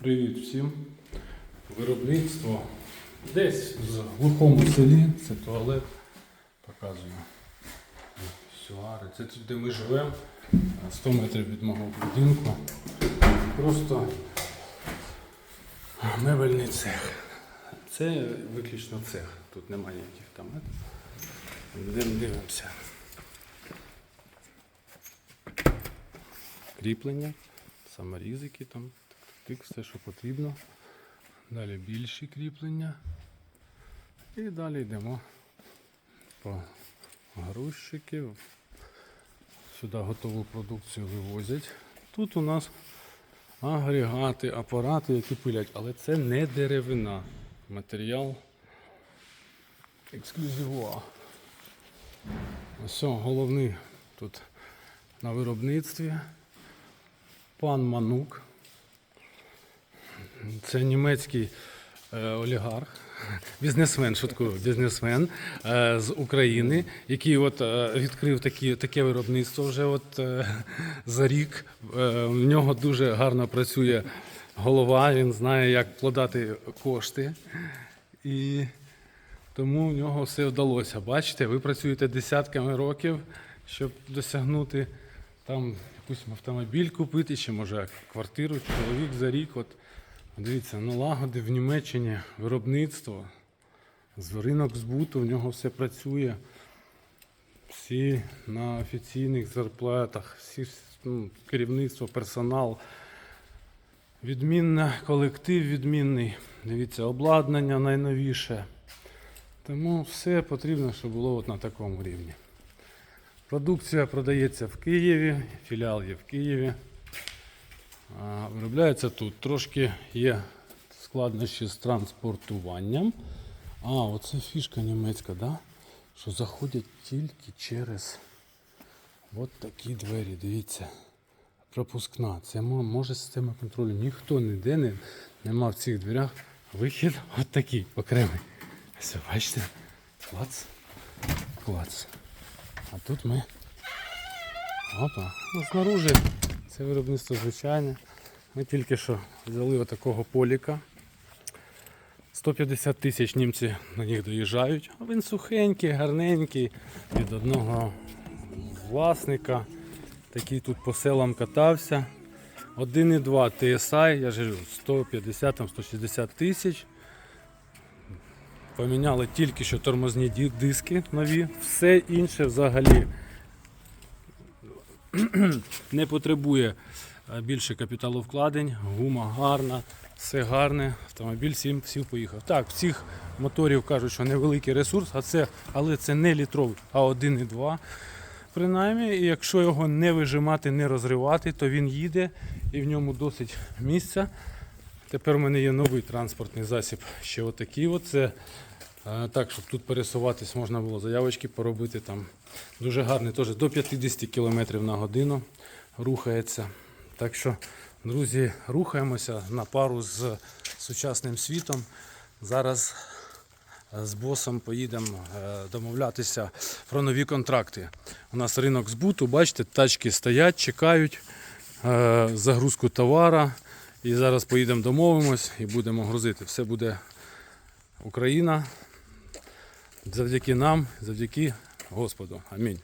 Привіт всім. Виробництво десь в глухому селі, це туалет. Показую. Сюари. Це тут, де ми живемо, 100 метрів від мого будинку. Просто мебельний цех. Це виключно цех. Тут немає ніяких там. Йдемо дивимося. Кріплення, саморізики там, тик, все, що потрібно. Далі більші кріплення. І далі йдемо по грузчики. Сюди готову продукцію вивозять. Тут у нас агрегати, апарати, які пилять, але це не деревина. Матеріал ексклюзивуа. Ось головний тут на виробництві. Пан Манук. Це німецький е, олігарх, бізнесмен, шуткую, бізнесмен е, з України, який от е, відкрив такі, таке виробництво вже от, за рік. В нього дуже гарно працює голова, він знає, як вкладати кошти. І тому в нього все вдалося. Бачите, ви працюєте десятками років, щоб досягнути там якийсь автомобіль купити, чи може квартиру, чоловік за рік. От дивіться, налагодив в Німеччині виробництво, ринок збуту, в нього все працює. Всі на офіційних зарплатах, всі ну, керівництво, персонал. Відмінна, колектив відмінний. Дивіться, обладнання найновіше. Тому все потрібно, щоб було от на такому рівні. Продукція продається в Києві, філіал є в Києві. Виробляється тут. Трошки є складнощі з транспортуванням. А, оце фішка німецька, да? що заходять тільки через от такі двері. Дивіться. Пропускна. Це може система контролю. Ніхто ніде не, нема в цих дверях. Вихід от такий окремий. Все, бачите? Клац. Клац. А тут ми. Опа. Ну, знаружи це виробництво звичайне. Ми тільки що взяли отакого поліка. 150 тисяч німці на них доїжджають. Він сухенький, гарненький від одного власника. Такий тут по селам катався. 1,2 TSI, я ж 150-160 тисяч. Поміняли тільки що тормозні диски нові. Все інше взагалі не потребує е, більше капіталовкладень, гума гарна, все гарне, автомобіль всім, всім поїхав. Так, в цих моторів кажуть, що невеликий ресурс, а це, але це не літровий, а 1,2. Принаймні, і якщо його не вижимати, не розривати, то він їде і в ньому досить місця. Тепер у мене є новий транспортний засіб, ще отакий. От це, так, щоб тут пересуватись можна було заявочки поробити. Там. Дуже гарний, теж до 50 км на годину рухається. Так що, друзі, рухаємося на пару з сучасним світом. Зараз е, з босом поїдемо е, домовлятися про нові контракти. У нас ринок збуту, бачите, тачки стоять, чекають е, загрузку товара. І зараз поїдемо домовимось і будемо грузити. Все буде Україна. Завдяки нам, завдяки Господу. Амінь.